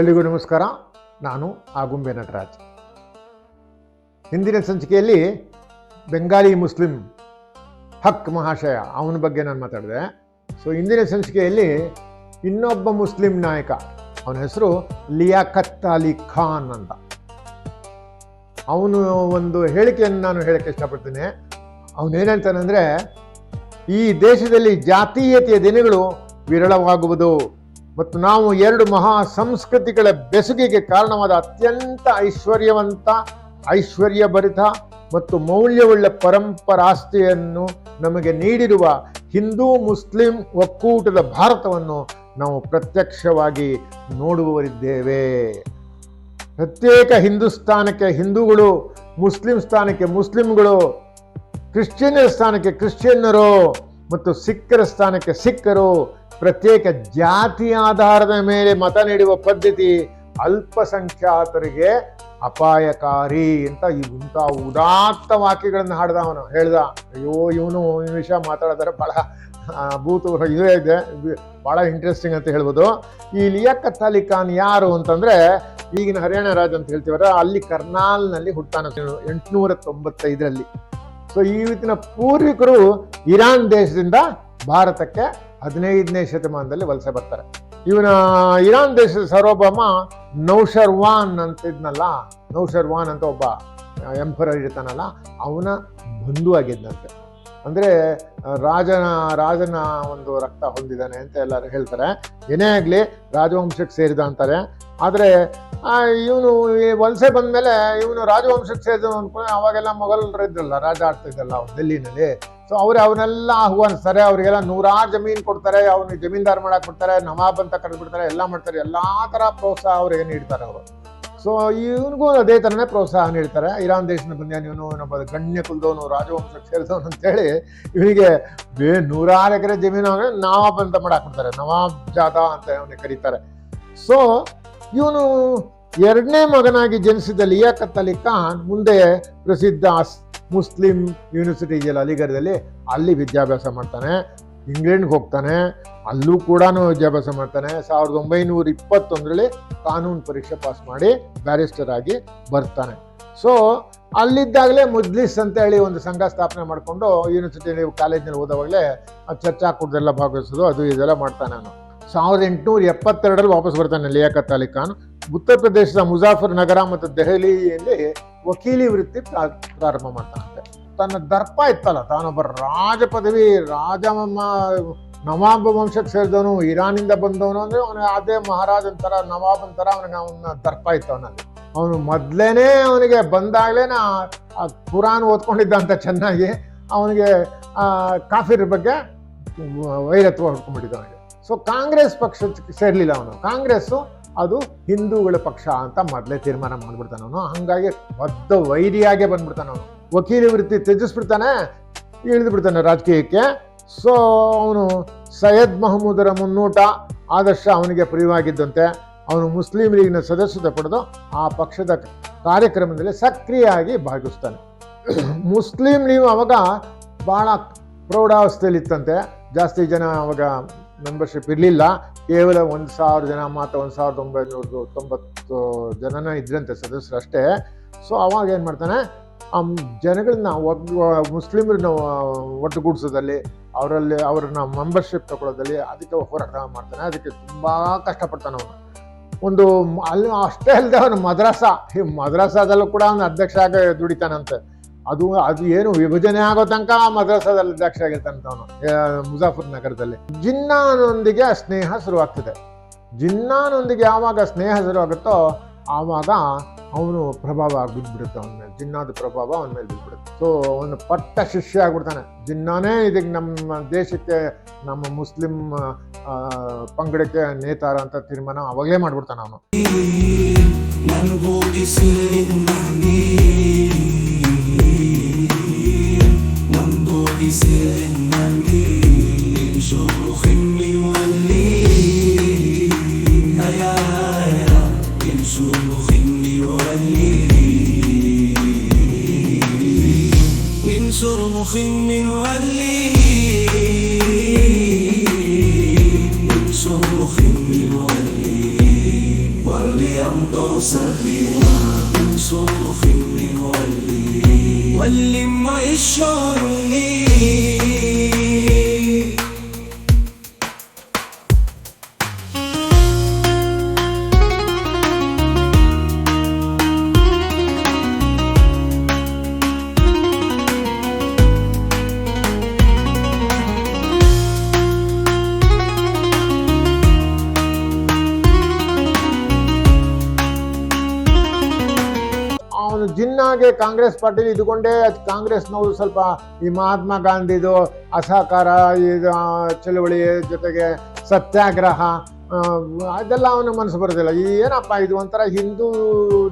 ಎಲ್ರಿಗೂ ನಮಸ್ಕಾರ. ನಾನು ಆಗುಂಬೆ ನಟರಾಜ್. ಹಿಂದಿನ ಸಂಚಿಕೆಯಲ್ಲಿ ಬೆಂಗಾಲಿ ಮುಸ್ಲಿಂ ಹಕ್ ಮಹಾಶಯ, ಅವನ ಬಗ್ಗೆ ನಾನು ಮಾತಾಡಿದೆ. ಸೊ ಇಂದಿನ ಸಂಚಿಕೆಯಲ್ಲಿ ಇನ್ನೊಬ್ಬ ಮುಸ್ಲಿಂ ನಾಯಕ, ಅವನ ಹೆಸರು ಲಿಯಾಕತ್ ಅಲಿ ಖಾನ್ ಅಂತ. ಅವನು ಒಂದು ಹೇಳಿಕೆಯನ್ನು ನಾನು ಹೇಳಕ್ಕೆ ಇಷ್ಟಪಡ್ತೀನಿ. ಅವನು ಅಂದರೆ ಈ ದೇಶದಲ್ಲಿ ಜಾತೀಯತೆಯ ದಿನಗಳು ವಿರಳವಾಗುವುದು ಮತ್ತು ನಾವು ಎರಡು ಮಹಾ ಸಂಸ್ಕೃತಿಗಳ ಬೆಸುಗೆಗೆ ಕಾರಣವಾದ ಅತ್ಯಂತ ಐಶ್ವರ್ಯವಂತ, ಐಶ್ವರ್ಯಭರಿತ ಮತ್ತು ಮೌಲ್ಯವುಳ್ಳ ಪರಂಪರಾಸ್ತಿಯನ್ನು ನಮಗೆ ನೀಡಿರುವ ಹಿಂದೂ, ಮುಸ್ಲಿಂ ಒಕ್ಕೂಟದ ಭಾರತವನ್ನು ನಾವು ಪ್ರತ್ಯಕ್ಷವಾಗಿ ನೋಡುವವರಿದ್ದೇವೆ. ಪ್ರತ್ಯೇಕ ಹಿಂದೂಸ್ಥಾನಕ್ಕೆ ಹಿಂದೂಗಳು, ಮುಸ್ಲಿಂ ಸ್ಥಾನಕ್ಕೆ ಮುಸ್ಲಿಂಗಳು ಕ್ರಿಶ್ಚಿಯನ್ನರ ಸ್ಥಾನಕ್ಕೆ ಕ್ರಿಶ್ಚಿಯನ್ನರು ಮತ್ತು ಸಿಖ್ಖರ ಸ್ಥಾನಕ್ಕೆ ಸಿಖ್ಖರು ಪ್ರತ್ಯೇಕ ಜಾತಿ ಆಧಾರದ ಮೇಲೆ ಮತ ನೀಡುವ ಪದ್ಧತಿ ಅಲ್ಪಸಂಖ್ಯಾತರಿಗೆ ಅಪಾಯಕಾರಿ ಅಂತ ಇಂಥ ಉದಾತ್ತ ವಾಕ್ಯಗಳನ್ನು ಹಾಡ್ದ ಅವನು. ಹೇಳ್ದ, ಅಯ್ಯೋ, ಇವನು ಈ ವಿಷಯ ಮಾತಾಡಿದ್ರೆ ಬಹಳ ಭೂತ ಇದೇ ಇದೆ ಭಾಳ ಇಂಟ್ರೆಸ್ಟಿಂಗ್ ಅಂತ ಹೇಳ್ಬೋದು. ಈ ಲಿಯಾಕತ್ ಅಲಿ ಯಾರು ಅಂತಂದ್ರೆ, ಈಗಿನ ಹರಿಯಾಣ ರಾಜ್ ಅಂತ ಹೇಳ್ತೀವಲ್ಲ, ಅಲ್ಲಿ ಕರ್ನಾಲ್ನಲ್ಲಿ ಹುಟ್ಟಾನ ಎಂಟುನೂರ ತೊಂಬತ್ತೈದರಲ್ಲಿ ಸೊ ಈತನ ಪೂರ್ವಿಕರು ಇರಾನ್ ದೇಶದಿಂದ ಭಾರತಕ್ಕೆ ಹದಿನೈದನೇ ಶತಮಾನದಲ್ಲಿ ವಲಸೆ ಬರ್ತಾರೆ. ಇವನ ಇರಾನ್ ದೇಶದ ಸಾರ್ವಭೌಮ ನೌಶರ್ವಾನ್ ಅಂತಿದ್ನಲ್ಲ ನೌಶರ್ವಾನ್ ಅಂತ ಒಬ್ಬ ಎಂಪರರ್ ಇರ್ತಾನಲ್ಲ ಅವನ ಬಂಧು ಆಗಿದ್ದಂತೆ ಅಂದರೆ ರಾಜನ ರಾಜನ ಒಂದು ರಕ್ತ ಹೊಂದಿದ್ದಾನೆ ಅಂತ ಎಲ್ಲರೂ ಹೇಳ್ತಾರೆ. ಏನೇ ಆಗಲಿ ರಾಜವಂಶಕ್ಕೆ ಸೇರಿದ ಅಂತಾರೆ. ಆದರೆ ಇವನು ಈ ವಲಸೆ ಬಂದಮೇಲೆ ಇವನು ರಾಜವಂಶಕ್ಕೆ ಸೇರಿದ್ರು ಅಂದ್ಕೊಂಡು ಅವಾಗೆಲ್ಲ ಮೊಘಲರು ಇದ್ರಲ್ಲ, ರಾಜ ಆಡ್ತಾ ಇದ್ದಲ್ಲ ಅವ್ರು ಡೆಲ್ಲಿನಲ್ಲಿ ಸೊ ಅವ್ರು ಅವನ್ನೆಲ್ಲ ಆಹ್ವಾನಿಸ್ತಾರೆ, ಅವರಿಗೆಲ್ಲ ನೂರಾರು ಜಮೀನು ಕೊಡ್ತಾರೆ ಅವ್ನಿಗೆ ಜಮೀನ್ದಾರ್ ಮಾಡಕ್ ಕೊಡ್ತಾರೆ ನವಾಬ್ ಅಂತ ಕರೆದ್ಬಿಡ್ತಾರೆ ಎಲ್ಲ ಮಾಡ್ತಾರೆ, ಎಲ್ಲ ಥರ ಪ್ರೋತ್ಸಾಹ ಅವ್ರಿಗೆ ನೀಡ್ತಾರೆ ಅವರು. ಸೊ ಇವನಿಗೂ ಅದೇ ಥರನೇ ಪ್ರೋತ್ಸಾಹ ನೀಡ್ತಾರೆ. ಇರಾನ್ ದೇಶದ ಬಂದ ಇವನು, ಇನ್ನೊಬ್ಬ ಗಣ್ಯ ಕುಲದವನು, ರಾಜವಂಶಕ್ಕೆ ಸೇರಿದವನು ಅಂತೇಳಿ ಇವನಿಗೆ ಬೇ ನೂರಾರು ಎಕರೆ ಜಮೀನು ಆಗ ನವಾಬ್ ಅಂತ ಮಾಡಾಕ್ಬಿಡ್ತಾರೆ ನವಾಬ್ ಜಾದ ಅಂತ ಅವನಿಗೆ ಕರೀತಾರೆ. ಸೊ ಇವನು ಎರಡನೇ ಮಗನಾಗಿ ಜನಿಸಿದ ಲಿಯಾಕತ್ ಅಲಿ ಖಾನ್ ಮುಂದೆ ಪ್ರಸಿದ್ಧ ಮುಸ್ಲಿಂ ಯೂನಿವರ್ಸಿಟಿ ಇದೆಯಲ್ಲ, ಅಲಿಗಢದಲ್ಲಿ, ಅಲ್ಲಿ ವಿದ್ಯಾಭ್ಯಾಸ ಮಾಡ್ತಾನೆ. ಇಂಗ್ಲೆಂಡ್ಗೆ ಹೋಗ್ತಾನೆ. ಅಲ್ಲೂ ಕೂಡ ವಿದ್ಯಾಭ್ಯಾಸ ಮಾಡ್ತಾನೆ. ಸಾವಿರದ ಒಂಬೈನೂರ ಇಪ್ಪತ್ತೊಂದರಲ್ಲಿ ಕಾನೂನು ಪರೀಕ್ಷೆ ಪಾಸ್ ಮಾಡಿ ಬ್ಯಾರಿಸ್ಟರ್ ಆಗಿ ಬರ್ತಾನೆ. ಸೊ ಅಲ್ಲಿದ್ದಾಗಲೇ ಮುಜ್ಲಿಸ್ ಅಂತ ಹೇಳಿ ಒಂದು ಸಂಘ ಸ್ಥಾಪನೆ ಮಾಡಿಕೊಂಡು ಯೂನಿವರ್ಸಿಟಿಯಲ್ಲಿ, ಕಾಲೇಜ್ನಲ್ಲಿ ಓದೋವಾಗಲೇ ಚರ್ಚಾ ಕೂಡದೆಲ್ಲ ಭಾಗವಹಿಸೋದು, ಅದು ಇದೆಲ್ಲ ಮಾಡ್ತಾನೆ ನಾನು ಸಾವಿರದ ಎಂಟುನೂರ ಎಪ್ಪತ್ತೆರಡರಲ್ಲಿ ವಾಪಸ್ ಬರ್ತಾನೆ ಲಿಯಾಕತ್ ಅಲಿ ಖಾನ್. ಉತ್ತರ ಪ್ರದೇಶದ ಮುಜಾಫರ್ ನಗರ ಮತ್ತು ದೆಹಲಿಯಲ್ಲಿ ವಕೀಲಿ ವೃತ್ತಿ ಪ್ರಾ- ಪ್ರಾರಂಭ ಮಾಡ್ತಾನಂತೆ ತನ್ನ ದರ್ಪ ಇತ್ತಲ್ಲ, ತಾನೊಬ್ಬ ರಾಜ ಪದವಿ ರಾಜ ನವಾಬ್ ವಂಶಕ್ಕೆ ಸೇರಿದವನು, ಇರಾನಿಂದ ಬಂದವನು ಅಂದ್ರೆ ಅವನ ಅದೇ ಮಹಾರಾಜನ್ ತರ ನವಾಬನ್ ತರ ಅವನಿಗೆ ಅವನ ದರ್ಪ ಇತ್ತು ಅವನಲ್ಲಿ. ಅವನು ಮೊದ್ಲೇನೆ ಅವನಿಗೆ ಬಂದಾಗ್ಲೇನ ಆ- ಕುರಾನ್ ಓದ್ಕೊಂಡಿದ್ದ ಅಂತ ಚೆನ್ನಾಗಿ ಅವನಿಗೆ ಆ ಕಾಫಿರ್ ಬಗ್ಗೆ ವೈರತ್ವ ಹೊಡ್ಕೊಂಡ್ಬಿಟ್ಟಿದ್ದ ಅವನಿಗೆ. ಸೊ ಕಾಂಗ್ರೆಸ್ ಪಕ್ಷಕ್ಕೆ ಸೇರ್ಲಿಲ್ಲ ಅವನು. ಕಾಂಗ್ರೆಸ್ಸು ಅದು ಹಿಂದೂಗಳ ಪಕ್ಷ ಅಂತ ಮೊದಲೇ ತೀರ್ಮಾನ ಮಾಡ್ಬಿಡ್ತಾನೆ ಅವನು. ಹಂಗಾಗಿ ಬದ್ಧ ವೈರಿಯಾಗೆ ಬಂದ್ಬಿಡ್ತಾನೆ ಅವನು. ವಕೀಲ ವೃತ್ತಿ ತ್ಯಜಿಸ್ಬಿಡ್ತಾನೆ ಇಳಿದು ಬಿಡ್ತಾನೆ ರಾಜಕೀಯಕ್ಕೆ. ಸೊ ಅವನು ಸೈಯದ್ ಮಹಮೂದರ ಮುನ್ನೋಟ ಆದರ್ಶ ಅವನಿಗೆ ಪ್ರಿಯವಾಗಿದ್ದಂತೆ, ಅವನು ಮುಸ್ಲಿಂ ಲೀಗ್ನ ಸದಸ್ಯತೆ ಪಡೆದು ಆ ಪಕ್ಷದ ಕಾರ್ಯಕ್ರಮದಲ್ಲಿ ಸಕ್ರಿಯವಾಗಿ ಭಾಗವಹಿಸ್ತಾನೆ ಮುಸ್ಲಿಂ ಲೀಗ್ ಅವಾಗ ಭಾಳ ಪ್ರೌಢಾವಸ್ಥೆಯಲ್ಲಿ ಇತ್ತಂತೆ ಜಾಸ್ತಿ ಜನ ಅವಾಗ ಮೆಂಬರ್ಶಿಪ್ ಇರಲಿಲ್ಲ. ಕೇವಲ ಒಂದು ಸಾವಿರ ಜನ ಮಾತ್ರ, ಒಂದು ಸಾವಿರದ ಒಂಬೈನೂರ ತೊಂಬತ್ತು ಜನನ ಇದ್ರಂತೆ ಸದಸ್ಯರು ಅಷ್ಟೇ ಸೊ ಅವಾಗ ಏನು ಮಾಡ್ತಾನೆ? ಆ ಜನಗಳನ್ನ ಒಗ್ ಮುಸ್ಲಿಮರನ್ನ ಒಟ್ಟುಗೂಡಿಸೋದಲ್ಲಿ ಅವರಲ್ಲಿ, ಅವ್ರನ್ನ ಮೆಂಬರ್ಶಿಪ್ ತಗೊಳ್ಳೋದಲ್ಲಿ ಅದಕ್ಕೆ ಹೋರಾಟ ಮಾಡ್ತಾನೆ. ಅದಕ್ಕೆ ತುಂಬ ಕಷ್ಟಪಡ್ತಾನೆ ಅವನು. ಒಂದು ಅಲ್ಲಿ ಅಷ್ಟೇ ಅಲ್ಲದೆ ಅವನು ಮದ್ರಾಸ. ಈ ಮದ್ರಾಸದಲ್ಲೂ ಕೂಡ ಅವನು ಅಧ್ಯಕ್ಷ ಆಗ ದುಡಿತಾನಂತೆ. ಅದು ಅದು ಏನು ವಿಭಜನೆ ಆಗೋ ತನಕ ಮದ್ರಾಸದಲ್ಲಿ ಅಧ್ಯಕ್ಷ ಆಗಿರ್ತಾನಂತ ಅವನು ಮುಜಾಫರ್ ನಗರದಲ್ಲಿ. ಜಿನ್ನಾನೊಂದಿಗೆ ಆ ಸ್ನೇಹ ಶುರುವಾಗ್ತದೆ. ಜಿನ್ನಾನೊಂದಿಗೆ ಯಾವಾಗ ಸ್ನೇಹ ಶುರುವಾಗುತ್ತೋ ಆವಾಗ ಅವನು ಪ್ರಭಾವ ಬಿದ್ದುಬಿಡುತ್ತೆ ಅವನ ಮೇಲೆ, ಜಿನ್ನಾದ ಪ್ರಭಾವ ಅವನ ಮೇಲೆ ಬಿದ್ದುಬಿಡುತ್ತೆ ಸೊ ಅವನು ಪಟ್ಟ ಶಿಷ್ಯ ಆಗ್ಬಿಡ್ತಾನೆ. ಜಿನ್ನಾನೇ ಇದಕ್ಕೆ ನಮ್ಮ ದೇಶಕ್ಕೆ, ನಮ್ಮ ಮುಸ್ಲಿಂ ಪಂಗಡಕ್ಕೆ ನೇತಾರ ಅಂತ ತೀರ್ಮಾನ ಅವಾಗಲೇ ಮಾಡ್ಬಿಡ್ತಾನೆ ಅವನು. في سر النملي شروخ يولي هيا هيا من شروخ يولي من شروخ يولي من شروخ يولي ولينظر سبيلا من شروخ يولي ولم يشعرني ಕಾಂಗ್ರೆಸ್ ಪಾರ್ಟಿಲಿ ಇದ್ಕೊಂಡೇ ಕಾಂಗ್ರೆಸ್ನವರು ಸ್ವಲ್ಪ ಈ ಮಹಾತ್ಮ ಗಾಂಧಿದು ಅಸಹಕಾರ ಇದು ಚಳುವಳಿ ಜೊತೆಗೆ ಸತ್ಯಾಗ್ರಹ ಅದೆಲ್ಲ ಅವನ ಮನಸ್ಸು ಬರೋದಿಲ್ಲ. ಏನಪ್ಪ ಇದು ಒಂಥರ ಹಿಂದೂ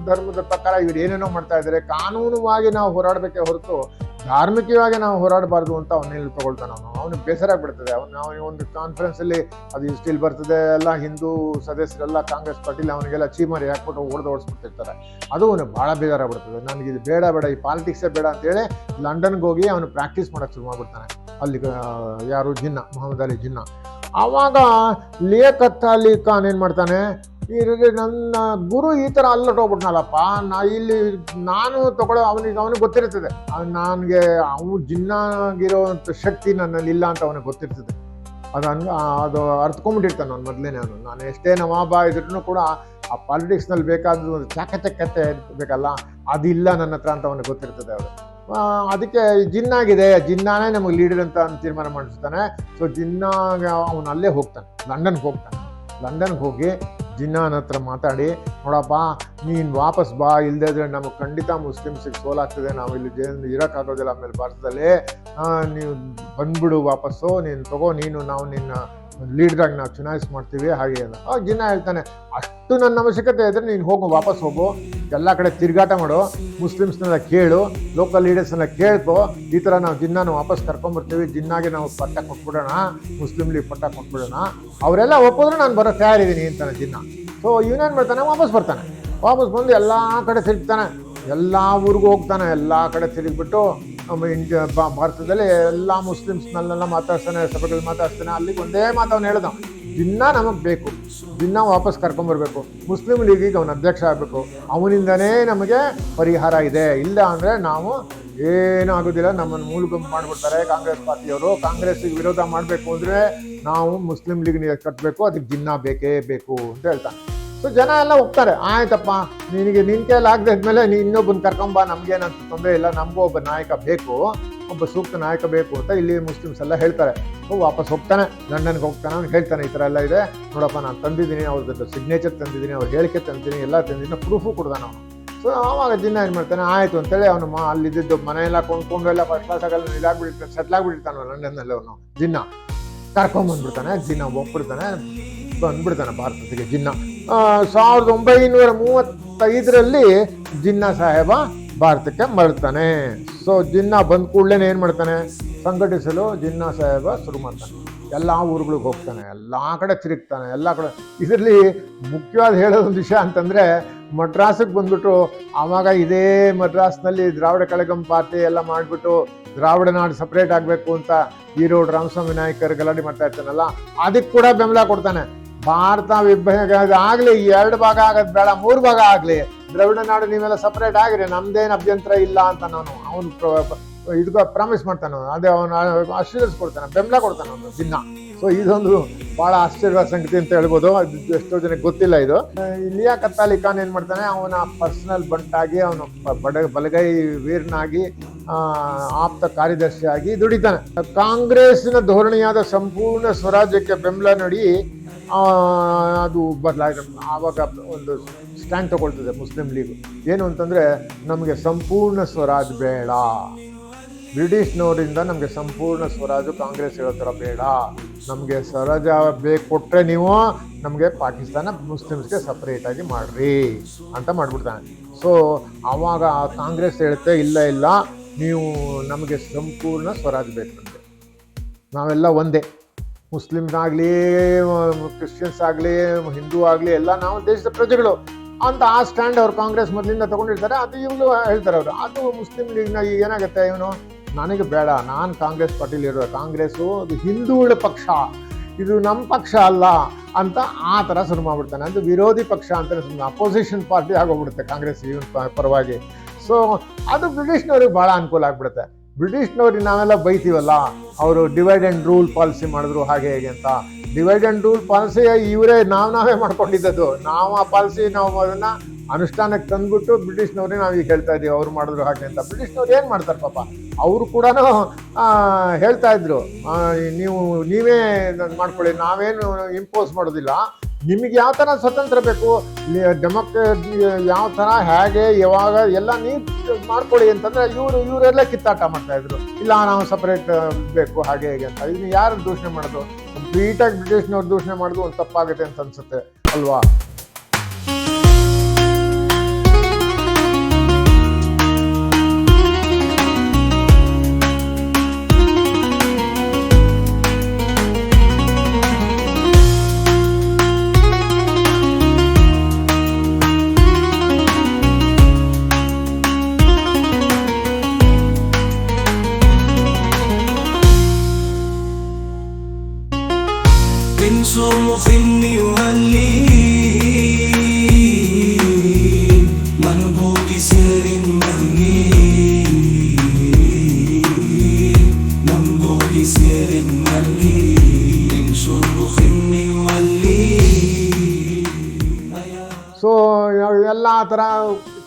ಧರ್ಮದ ಪ್ರಕಾರ ಇವ್ರು ಏನೇನೋ ಮಾಡ್ತಾ ಇದ್ದಾರೆ ಕಾನೂನುವಾಗಿ ನಾವು ಹೋರಾಡಬೇಕೆ ಹೊರತು ಧಾರ್ಮಿಕವಾಗಿ ನಾವು ಹೋರಾಡಬಾರ್ದು ಅಂತ ಅವನಲ್ಲಿ ತಗೊಳ್ತಾನೆ ಅವನು. ಅವನಿಗೆ ಬೇಸರ ಆಗ್ಬಿಡ್ತದೆ. ಅವನು ಅವನಿಗೆ ಒಂದು ಕಾನ್ಫರೆನ್ಸಲ್ಲಿ ಅದು ಇಷ್ಟು ಇಲ್ಲಿ ಬರ್ತದೆ, ಎಲ್ಲ ಹಿಂದೂ ಸದಸ್ಯರೆಲ್ಲ ಕಾಂಗ್ರೆಸ್ ಪಾರ್ಟಿಲಿ ಅವನಿಗೆಲ್ಲ ಚೀಮಾರಿ ಹಾಕ್ಬಿಟ್ಟು ಹೊಡೆದು ಓಡಿಸ್ಬಿಟ್ಟಿರ್ತಾರೆ ಅದು ಅವನು ಭಾಳ ಬೇಜಾರಾಗ್ಬಿಡ್ತದೆ. ನನಗೆ ಇದು ಬೇಡ ಬೇಡ, ಈ ಪಾಲಿಟಿಕ್ಸೇ ಬೇಡ ಅಂತೇಳಿ ಲಂಡನ್ಗೆ ಹೋಗಿ ಅವನು ಪ್ರಾಕ್ಟೀಸ್ ಮಾಡೋಕ್ಕೆ ಶುರು ಮಾಡ್ಬಿಡ್ತಾನೆ. ಅಲ್ಲಿ ಯಾರು ಜಿನ್ನ, ಮೊಹಮ್ಮದ್ ಅಲಿ ಜಿನ್ನ. ಆವಾಗ ಲಿಯಕತ್ ಅಲಿ ಖಾನ್ ಏನು ಮಾಡ್ತಾನೆ? ಈ ನನ್ನ ಗುರು ಈ ಥರ ಅಲ್ಲಟೋಗ್ಬಿಟ್ನಲ್ಲಪ್ಪ ನಾ ಇಲ್ಲಿ ನಾನು ತಗೊಳ್ಳೋ ಅವನಿಗೆ ಅವನಿಗೆ ಗೊತ್ತಿರ್ತದೆ. ನನಗೆ ಅವನು ಜಿನ್ನಾಗಿರೋವಂಥ ಶಕ್ತಿ ನನ್ನಲ್ಲಿ ಇಲ್ಲ ಅಂತ ಅವನಿಗೆ ಗೊತ್ತಿರ್ತದೆ. ಅದು ಹಂಗ, ಅದು ಅರ್ತ್ಕೊಂಡ್ಬಿಟ್ಟಿರ್ತಾನೆ ಅವ್ನು ಮೊದಲೇ ಅವನು. ನಾನು ಎಷ್ಟೇ ನವಾಬ ಇದ್ರೂ ಕೂಡ ಆ ಪಾಲಿಟಿಕ್ಸ್ನಲ್ಲಿ ಬೇಕಾದ ಒಂದು ಚಾಕಚಕ್ಯತೆ ಬೇಕಲ್ಲ ಅದಿಲ್ಲ ನನ್ನ ಹತ್ರ ಅಂತ ಅವನಿಗೆ ಗೊತ್ತಿರ್ತದೆ ಅವರು. ಅದಕ್ಕೆ ಜಿನ್ನಾಗಿದೆ ಜಿನ್ನಾನೇ ನಮಗೆ ಲೀಡರ್ ಅಂತ ತೀರ್ಮಾನ ಮಾಡಿಸ್ತಾನೆ. ಸೊ ಜಿನ್ನಾಗ ಅವನು ಅಲ್ಲೇ ಹೋಗ್ತಾನೆ. ಲಂಡನ್ಗೆ ಹೋಗ್ತಾನೆ. ಲಂಡನ್ಗೆ ಹೋಗಿ ಜಿನ್ನಾನ ಹತ್ರ ಮಾತಾಡಿ, ನೋಡಪ್ಪ, ನೀನು ವಾಪಸ್ ಬಾ. ಇಲ್ಲದೆ ಇದ್ರೆ ನಮಗೆ ಖಂಡಿತ ಮುಸ್ಲಿಮ್ಸಿಗೆ ಸೋಲಾಗ್ತದೆ ನಾವು ಇಲ್ಲಿ ಜೇನು ಇರೋಕ್ಕಾಗೋದಿಲ್ಲ ಆಮೇಲೆ ಭಾರತದಲ್ಲಿ. ನೀವು ಬಂದ್ಬಿಡು ವಾಪಸ್ಸು. ನೀನು ತಗೋ, ನೀನು, ನಾವು ನಿನ್ನ ಲೀಡ್ರಾಗಿ ನಾವು ಚುನಾಯಿಸಿ ಮಾಡ್ತೀವಿ, ಹಾಗೆ ಎಲ್ಲ. ಆ ಹೇಳ್ತಾನೆ, ಅಷ್ಟು ನನ್ನ ಅವಶ್ಯಕತೆ ಇದ್ರೆ ನೀನು ಹೋಗು, ವಾಪಸ್ ಹೋಗು. ಎಲ್ಲ ಕಡೆ ತಿರುಗಾಟ ಮಾಡು, ಮುಸ್ಲಿಮ್ಸ್ನೆಲ್ಲ ಕೇಳು ಲೋಕಲ್ ಲೀಡರ್ಸ್ನೆಲ್ಲ ಕೇಳ್ಕೊ. ಈ ಥರ ನಾವು ಜಿನ್ನಾನ ವಾಪಸ್ ಕರ್ಕೊಂಬರ್ತೀವಿ ಜಿನ್ನಾಗೆ ನಾವು ಪಟ್ಟ ಕೊಟ್ಬಿಡೋಣ, ಮುಸ್ಲಿಮ್ ಲೀಗ್ ಪಟ್ಟ ಕೊಟ್ಬಿಡೋಣ. ಅವರೆಲ್ಲ ಒಪ್ಪಿದ್ರೆ ನಾನು ಬರೋ ತಯಾರಿದ್ದೀನಿ, ಅಂತಾನೆ ಜಿನ್ನ. ಸೊ ಇವನೇನು ಮಾಡ್ತಾನೆ, ವಾಪಸ್ ಬರ್ತಾನೆ. ವಾಪಸ್ ಬಂದು ಎಲ್ಲ ಕಡೆ ತಿರುಗ್ತಾನೆ. ಎಲ್ಲ ಊರಿಗೂ ಹೋಗ್ತಾನೆ, ಎಲ್ಲ ಕಡೆ ತಿರುಗಿಬಿಟ್ಟು ಇಂಡಿಯಾ ಭಾರತದಲ್ಲಿ ಎಲ್ಲ ಮುಸ್ಲಿಮ್ಸ್ನಲ್ಲೆಲ್ಲ ಮಾತಾಡ್ತಾನೆ ಸಭೆಗಳಲ್ಲಿ ಮಾತಾಡ್ತಾನೆ ಅಲ್ಲಿಗೆ ಒಂದೇ ಮಾತು ಅವ್ನು. ಹೇಳ್ದ ದಿನ ನಮಗೆ ಬೇಕು. ದಿನ ವಾಪಸ್ ಕರ್ಕೊಂಬರ್ಬೇಕು ಮುಸ್ಲಿಂ ಲೀಗಿಗೆ ಅವನ ಅಧ್ಯಕ್ಷ ಆಗಬೇಕು. ಅವನಿಂದನೇ ನಮಗೆ ಪರಿಹಾರ ಇದೆ. ಇಲ್ಲ ಅಂದರೆ ನಾವು ಏನೂ ಆಗೋದಿಲ್ಲ ನಮ್ಮನ್ನು ಮೂಲ ಗುಂಪು ಮಾಡಿಬಿಡ್ತಾರೆ ಕಾಂಗ್ರೆಸ್ ಪಾರ್ಟಿಯವರು. ಕಾಂಗ್ರೆಸ್ಸಿಗೆ ವಿರೋಧ ಮಾಡಬೇಕು ಅಂದರೆ ನಾವು ಮುಸ್ಲಿಂ ಲೀಗ್ನಿಗೆ ಕಟ್ಟಬೇಕು ಅದಕ್ಕೆ ದಿನ ಬೇಕೇ ಬೇಕು ಅಂತ ಹೇಳ್ತಾನೆ. ಸೊ ಜನ ಎಲ್ಲ ಹೋಗ್ತಾರೆ. ಆಯ್ತಪ್ಪ, ನಿನಗೆ ನಿನ್ ಕೈಲಿ ಆಗದಿದ್ಮೇಲೆ ನೀ ನೀನು ಇನ್ನೊಬ್ಬನ ಕರ್ಕೊಂಬ ನಮ್ಗೇನಂತ ತೊಂದರೆ ಇಲ್ಲ, ನಮಗೂ ಒಬ್ಬ ನಾಯಕ ಬೇಕು, ಒಬ್ಬ ಸೂಕ್ತ ನಾಯಕ ಬೇಕು ಅಂತ ಇಲ್ಲಿ ಮುಸ್ಲಿಮ್ಸ್ ಎಲ್ಲ ಹೇಳ್ತಾರೆ. ಸೊ ವಾಪಸ್ ಹೋಗ್ತಾನೆ, ಲಂಡನ್ಗೆ ಹೋಗ್ತಾನೆ ಅವ್ನು ಹೇಳ್ತಾನೆ, ಈ ಥರ ಎಲ್ಲ ಇದೆ. ನೋಡಪ್ಪ, ನಾನು ತಂದಿದ್ದೀನಿ ಅವ್ರದ್ದು ಸಿಗ್ನೇಚರ್ ತಂದಿದ್ದೀನಿ, ಅವ್ರ ಹೇಳಿಕೆ ತಂದಿದ್ದೀನಿ, ಎಲ್ಲ ತಂದಿದ್ದೀನಿ ಪ್ರೂಫು ಕೊಡ್ದಾನ ಅವನು. ಸೊ ಆವಾಗ ದಿನ ಏನು ಮಾಡ್ತಾನೆ, ಆಯಿತು, ಅಂತೇಳಿ ಅವನು ಮಾ ಅಲ್ಲಿದ್ದು ಮನೆ ಎಲ್ಲ ಕೊಂಡ್ಕೊಂಡು ಎಲ್ಲ ಫಸ್ಟ್ ಕ್ಲಾಸ್ ಆಗಲ್ಲ ಇದಾಗ್ಬಿಡ್ತಾನೆ ಸೆಟ್ಲ್ ಆಗ್ಬಿಡ್ತಾನೆ ಲಂಡನ್ನಲ್ಲಿ ಅವನು, ಜಿನ್ನ. ಕರ್ಕೊಂಬಂದ್ಬಿಡ್ತಾನೆ, ಜಿನ್ನ ಒಪ್ಬಿಡ್ತಾನೆ, ಬಂದ್ಬಿಡ್ತಾನೆ ಭಾರತಕ್ಕೆ ಜಿನ್ನ. ಸಾವಿರದ ಒಂಬೈನೂರ ಮೂವತ್ತೈದರಲ್ಲಿ ಜಿನ್ನಾ ಸಾಹೇಬ ಭಾರತಕ್ಕೆ ಮರ್ತಾನೆ ಸೊ ಜಿನ್ನಾ ಬಂದ ಕೂಡಲೇ ಏನು ಮಾಡ್ತಾನೆ? ಸಂಘಟಿಸಲು ಜಿನ್ನಾ ಸಾಹೇಬ ಶುರು ಮಾಡ್ತಾನೆ. ಎಲ್ಲ ಊರುಗಳಿಗೆ ಹೋಗ್ತಾನೆ. ಎಲ್ಲ ಕಡೆ ತಿರುಗ್ತಾನೆ. ಎಲ್ಲ ಕಡೆ ಇದರಲ್ಲಿ ಮುಖ್ಯವಾದ ಹೇಳೋದೊಂದು ವಿಷಯ ಅಂತಂದರೆ ಮಡ್ರಾಸಿಗೆ ಬಂದ್ಬಿಟ್ಟು ಆವಾಗ ಇದೇ ಮಡ್ರಾಸ್ನಲ್ಲಿ ದ್ರಾವಿಡ ಕಳಗಂ ಪಾರ್ಟಿ ಎಲ್ಲ ಮಾಡಿಬಿಟ್ಟು ದ್ರಾವಿಡ ನಾಡು ಸಪ್ರೇಟ್ ಆಗಬೇಕು ಅಂತ ಈರೋಡ್ ರಾಮಸ್ವಾಮಿ ನಾಯಕರು ಗಲಾಟೆ ಮಾಡ್ತಾ ಇರ್ತಾನಲ್ಲ, ಅದಕ್ಕೆ ಕೂಡ ಬೆಂಬಲ ಕೊಡ್ತಾನೆ. ಭಾರತ ವಿಭಜನೆ ಆಗಲಿ ಎರಡು ಭಾಗ ಆಗೋದು ಬೇಡ, ಮೂರು ಭಾಗ ಆಗಲಿ. ದ್ರವಿಡ ನಾಡು ನೀವೆಲ್ಲ ಸಪ್ರೇಟ್ ಆಗಿರಿ, ನಮ್ದೇನು ಅಭ್ಯಂತರ ಇಲ್ಲ ಅಂತ ನಾನು ಅವನು ಇದಕ್ಕೆ ಪ್ರಾಮಿಸ್ ಮಾಡ್ತಾನೆ. ಅದೇ ಅವನು ಆಶೀರ್ವಸ್ ಕೊಡ್ತಾನೆ ಬೆಂಬಲ ಕೊಡ್ತಾನೆ ಅವನು ದಿನ. ಸೊ ಇದೊಂದು ಬಹಳ ಆಶ್ಚರ್ಯದ ಸಂಗತಿ ಅಂತ ಹೇಳ್ಬೋದು. ಎಷ್ಟೋ ಜನಕ್ಕೆ ಗೊತ್ತಿಲ್ಲ ಇದು. ಇಲಿಯಾ ಕತ್ತಾಲಿ ಖಾನ್ ಏನು ಮಾಡ್ತಾನೆ, ಅವನ ಪರ್ಸನಲ್ ಬಂಟಾಗಿ, ಅವನು ಬಡ, ಬಲಗೈ ವೀರನಾಗಿ ಆಪ್ತ ಕಾರ್ಯದರ್ಶಿಯಾಗಿ ದುಡಿತಾನೆ. ಕಾಂಗ್ರೆಸ್ನ ಧೋರಣೆಯಾದ ಸಂಪೂರ್ಣ ಸ್ವರಾಜ್ಯಕ್ಕೆ ಬೆಂಬಲ ನೀಡಿ ಅದು ಬದಲಾಗ ಆವಾಗ ಒಂದು ಸ್ಟ್ಯಾಂಡ್ ತಗೊಳ್ತದೆ ಮುಸ್ಲಿಂ ಲೀಗ್ ಏನು ಅಂತಂದರೆ ನಮಗೆ ಸಂಪೂರ್ಣ ಸ್ವರಾಜ್ ಬೇಡ. ಬ್ರಿಟಿಷ್ನವರಿಂದ ನಮಗೆ ಸಂಪೂರ್ಣ ಸ್ವರಾಜು ಕಾಂಗ್ರೆಸ್ ಹೇಳೋ ಥರ ಬೇಡ. ನಮಗೆ ಸ್ವರಾಜ ಬೇಕು ಕೊಟ್ಟರೆ ನೀವು ನಮಗೆ ಪಾಕಿಸ್ತಾನ ಮುಸ್ಲಿಮ್ಸ್ಗೆ ಸಪ್ರೇಟಾಗಿ ಮಾಡ್ರಿ ಅಂತ ಮಾಡಿಬಿಡ್ತಾನೆ. ಸೊ ಆವಾಗ ಕಾಂಗ್ರೆಸ್ ಹೇಳುತ್ತೆ ಇಲ್ಲ ಇಲ್ಲ, ನೀವು ನಮಗೆ ಸಂಪೂರ್ಣ ಸ್ವರಾಜ್ ಬೇಕು ನಾವೆಲ್ಲ ಒಂದೇ. ಮುಸ್ಲಿಮ್ಸ್ ಆಗಲಿ ಕ್ರಿಶ್ಚಿಯನ್ಸ್ ಆಗಲಿ ಹಿಂದೂ ಆಗಲಿ ಎಲ್ಲ ನಾವು ದೇಶದ ಪ್ರಜೆಗಳು. ಅಂತ ಆ ಸ್ಟ್ಯಾಂಡ್ ಅವ್ರು ಕಾಂಗ್ರೆಸ್ ಮೊದಲಿಂದ ತಗೊಂಡಿರ್ತಾರೆ, ಅದು ಇವನು ಹೇಳ್ತಾರೆ ಅವರು. ಅದು ಮುಸ್ಲಿಂ ಲೀಗ್ನ ಏನಾಗುತ್ತೆ ಇವನು? ನನಗೆ ಬೇಡ, ನಾನು ಕಾಂಗ್ರೆಸ್ ಪಾರ್ಟಿಲಿ ಇರೋ ಕಾಂಗ್ರೆಸ್ಸು ಅದು ಹಿಂದೂಗಳ ಪಕ್ಷ. ಇದು ನಮ್ಮ ಪಕ್ಷ ಅಲ್ಲ ಅಂತ ಆ ಥರ ಶುರು ಮಾಡ್ಬಿಡ್ತಾನೆ. ಅದು ವಿರೋಧಿ ಪಕ್ಷ ಅಂತ ಅಪೋಸಿಷನ್ ಪಾರ್ಟಿ ಆಗೋಗ್ಬಿಡುತ್ತೆ ಕಾಂಗ್ರೆಸ್ ಇವನ್ ಪರವಾಗಿ. ಸೊ ಅದು ಬ್ರಿಟಿಷ್ನವ್ರಿಗೆ ಭಾಳ ಅನುಕೂಲ ಆಗ್ಬಿಡುತ್ತೆ. ಬ್ರಿಟಿಷ್ನವ್ರಿಗೆ ನಾವೆಲ್ಲ ಬೈತೀವಲ್ಲ, ಅವರು ಡಿವೈಡ್ ಆ್ಯಂಡ್ ರೂಲ್ ಪಾಲಿಸಿ ಮಾಡಿದ್ರು ಹಾಗೆ ಹೇಗೆ ಅಂತ. ಡಿವೈಡ್ ಆ್ಯಂಡ್ ರೂಲ್ ಪಾಲಿಸಿ ಇವರೇ ನಾವು ನಾವೇ ಮಾಡ್ಕೊಂಡಿದ್ದದ್ದು. ನಾವು ಆ ಪಾಲಿಸಿ ನಾವು ಅದನ್ನು ಅನುಷ್ಠಾನಕ್ಕೆ ತಂದ್ಬಿಟ್ಟು ಬ್ರಿಟಿಷ್ನವ್ರಿಗೆ ನಾವು ಈಗ ಹೇಳ್ತಾ ಇದ್ದೀವಿ ಅವ್ರು ಮಾಡಿದ್ರು ಹಾಗೆ ಅಂತ. ಬ್ರಿಟಿಷ್ನವ್ರು ಏನು ಮಾಡ್ತಾರೆ ಪಾಪ? ಅವರು ಕೂಡ ಹೇಳ್ತಾ ಇದ್ರು ನೀವು, ನೀವೇ ಮಾಡ್ಕೊಳ್ಳಿ, ನಾವೇನು ಇಂಪೋಸ್ ಮಾಡೋದಿಲ್ಲ. ನಿಮಗೆ ಯಾವ ಥರ ಸ್ವತಂತ್ರ ಬೇಕು? ಡೆಮಕ್ ಯಾವ ಥರ ಹೇಗೆ, ಯಾವಾಗ, ಎಲ್ಲ ನೀವು ಮಾಡ್ಕೊಳ್ಳಿ ಅಂತಂದ್ರೆ ಇವರು, ಇವರೆಲ್ಲ ಕಿತ್ತಾಟ ಮಾಡ್ತಾ ಇದ್ರು. ಇಲ್ಲ, ನಾವು ಸಪ್ರೇಟ್ ಬೇಕು, ಹಾಗೆ, ಹೇಗೆ ಅಂತ. ಇನ್ನು ಯಾರು ದೂಷಣೆ ಮಾಡೋದು? ಕಂಪ್ಲೀಟಾಗಿ ಬ್ರಿಟಿಷ್ನವ್ರು ದೂಷಣೆ ಮಾಡೋದು ಒಂದು ತಪ್ಪಾಗುತ್ತೆ ಅಂತ ಅನ್ಸುತ್ತೆ, ಅಲ್ವಾ?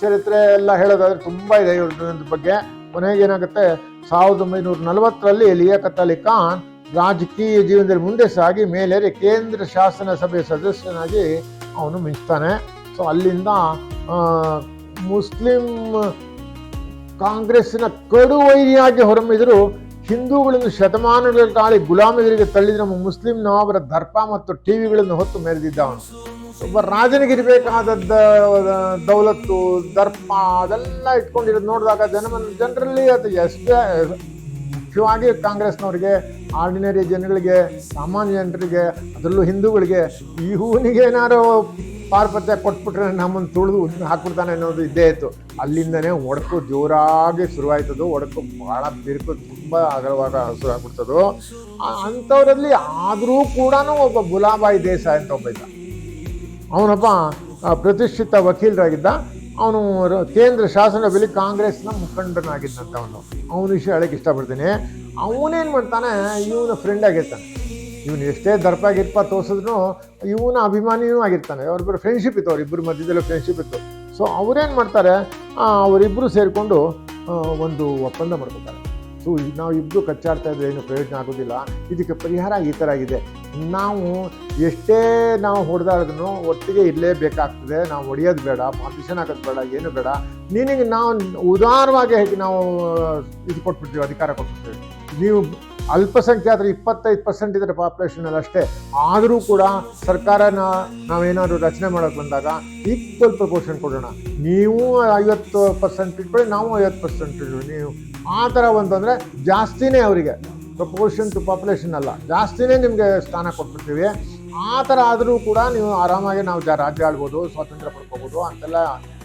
ಚರಿತ್ರೆ ಎಲ್ಲ ಹೇಳೋದಾದ್ರೆ ತುಂಬ ಇದೆ ಇವ್ರ ಬಗ್ಗೆ. ಕೊನೆಗೆ ಏನಾಗುತ್ತೆ? ಸಾವಿರದ ಒಂಬೈನೂರ ನಲವತ್ತರಲ್ಲಿ ಲಿಯಾಕತ್ ಅಲಿ ಖಾನ್ ರಾಜಕೀಯ ಜೀವನದಲ್ಲಿ ಮುಂದೆ ಸಾಗಿ ಮೇಲೇರಿ ಕೇಂದ್ರ ಶಾಸನ ಸಭೆ ಸದಸ್ಯನಾಗಿ ಅವನು ಮಿಂಚ್ತಾನೆ. ಸೊ ಅಲ್ಲಿಂದ ಮುಸ್ಲಿಂ ಕಾಂಗ್ರೆಸ್ಸಿನ ಕಡುವೈರಿಯಾಗಿ ಹೊರಮಿದ್ರು ಹಿಂದೂಗಳನ್ನು ಶತಮಾನಗಳ ಕಾಳಿ ಗುಲಾಮಗಿರಿಗೆ ತಳ್ಳಿದ ನಮ್ಮ ಮುಸ್ಲಿಂ ನವಾಬರ ದರ್ಪ ಮತ್ತು ಟಿವಿಗಳನ್ನು ಹೊತ್ತು ಮೆರೆದಿದ್ದ ಅವನು. ಒಬ್ಬ ರಾಜನಿಗಿರಬೇಕಾದದ್ದ ದೌಲತ್ತು, ದರ್ಪ, ಅದೆಲ್ಲ ಇಟ್ಕೊಂಡಿರೋದು ನೋಡಿದಾಗ ಜನ ಜನರಲ್ಲಿ ಅದು ಎಷ್ಟೇ ಮುಖ್ಯವಾಗಿ ಕಾಂಗ್ರೆಸ್ನವ್ರಿಗೆ, ಆರ್ಡಿನರಿ ಜನಗಳಿಗೆ, ಸಾಮಾನ್ಯ ಜನರಿಗೆ, ಅದರಲ್ಲೂ ಹಿಂದೂಗಳಿಗೆ ಏನಾರು ಪಾರ್ಪತ್ಯ ಕೊಟ್ಬಿಟ್ರೆ ನಮ್ಮನ್ನು ತುಳಿದು ಹಾಕ್ಬಿಡ್ತಾನೆ ಅನ್ನೋದು ಇದ್ದೇ ಇತ್ತು. ಅಲ್ಲಿಂದನೇ ಒಡಕು ಜೋರಾಗಿ ಶುರುವಾಯ್ತದು, ಒಡಕು ಭಾಳ ಬಿರುಕು ತುಂಬ ಅಗಲವಾಗ ಶುರು ಆಗ್ಬಿಡ್ತದು ಅಂಥವ್ರಲ್ಲಿ ಆದರೂ ಕೂಡ ಒಬ್ಬ ಗುಲಾಬಾಯಿ ದೇಸಾಯಿ ಅಂತ ಒಬ್ಬ ಇದ್ದ. ಅವನೊಬ್ಬ ಪ್ರತಿಷ್ಠಿತ ವಕೀಲರಾಗಿದ್ದ, ಅವನು ಕೇಂದ್ರ ಕೇಂದ್ರ ಶಾಸನದಲ್ಲಿ ಕಾಂಗ್ರೆಸ್ನ ಮುಖಂಡನಾಗಿದ್ದಂಥವನು ಅವನು. ವಿಷಯ ಹೇಳಕ್ಕೆ ಇಷ್ಟಪಡ್ತೀನಿ. ಅವನೇನು ಮಾಡ್ತಾನೆ, ಇವನ ಫ್ರೆಂಡ್ ಆಗಿರ್ತಾನೆ. ಇವನು ಎಷ್ಟೇ ದರ್ಪ ಗಿರ್ಪ ತೋರಿಸಿದ್ರು ಇವನ ಅಭಿಮಾನಿಯೂ ಆಗಿರ್ತಾನೆ. ಅವ್ರಿಬ್ಬರು ಫ್ರೆಂಡ್ಶಿಪ್ ಇತ್ತು ಅವ್ರಿಬ್ಬರ ಮಧ್ಯದಲ್ಲಿ ಫ್ರೆಂಡ್ಶಿಪ್ ಇತ್ತು. ಸೊ ಅವರೇನು ಮಾಡ್ತಾರೆ ಅವರಿಬ್ಬರು ಸೇರಿಕೊಂಡು ಒಂದು ಒಪ್ಪಂದ ಮಾಡ್ಕೊತಾರೆ. ಸೊ, ನಾವು ಇಬ್ಬರು ಕಚ್ಚಾಡ್ತಾ ಇದ್ರೆ ಏನು ಪ್ರಯೋಜನ ಆಗೋದಿಲ್ಲ. ಇದಕ್ಕೆ ಪರಿಹಾರ ಈ ಥರ ಆಗಿದೆ ನಾವು ಎಷ್ಟೇ ನಾವು ಹೊಡೆದಾಡಿದ್ರು ಒಟ್ಟಿಗೆ ಇರಲೇಬೇಕಾಗ್ತದೆ ನಾವು ಹೊಡೆಯೋದು ಬೇಡ ಪಾರ್ಟಿಷನ್ ಹಾಕೋದು ಬೇಡ, ಏನು ಬೇಡ. ನಿನಗೆ ನಾವು ಉದಾರವಾಗಿ ನಾವು, ಇದು ಕೊಟ್ಬಿಡ್ತೀವಿ, ಅಧಿಕಾರ ಕೊಟ್ಬಿಡ್ತೀವಿ. ನೀವು ಅಲ್ಪಸಂಖ್ಯಾತರು ಇಪ್ಪತ್ತೈದು ಪರ್ಸೆಂಟ್ ಇದ್ದಾರೆ ಪಾಪ್ಯುಲೇಷನಲ್ಲಿ ಅಷ್ಟೇ. ಆದರೂ ಕೂಡ ಸರ್ಕಾರನ ನಾವೇನಾದರೂ ರಚನೆ ಮಾಡೋಕ್ಕೆ ಬಂದಾಗ ಈಕ್ವಲ್ ಪ್ರಪೋರ್ಷನ್ ಕೊಡೋಣ. ನೀವು ಐವತ್ತು ಪರ್ಸೆಂಟ್ ಇಟ್ಕೊಳ್ಳಿ ನಾವು ಐವತ್ತು ಪರ್ಸೆಂಟ್ ನೀವು ಆ ಥರ ಅಂತಂದರೆ ಜಾಸ್ತಿನೇ ಅವರಿಗೆ. ಪ್ರಪೋರ್ಷನ್ ಟು ಪಾಪ್ಯುಲೇಷನ್ ಅಲ್ಲ. ಜಾಸ್ತಿನೇ ನಿಮಗೆ ಸ್ಥಾನ ಕೊಟ್ಬಿಡ್ತೀವಿ. ಆ ಥರ ಆದರೂ ಕೂಡ ನೀವು ಆರಾಮಾಗಿ ನಾವು ಜ ರಾಜ್ಯ ಆಳ್ಬೋದು, ಸ್ವಾತಂತ್ರ್ಯ ಪಡ್ಕೋಬೋದು ಅಂತೆಲ್ಲ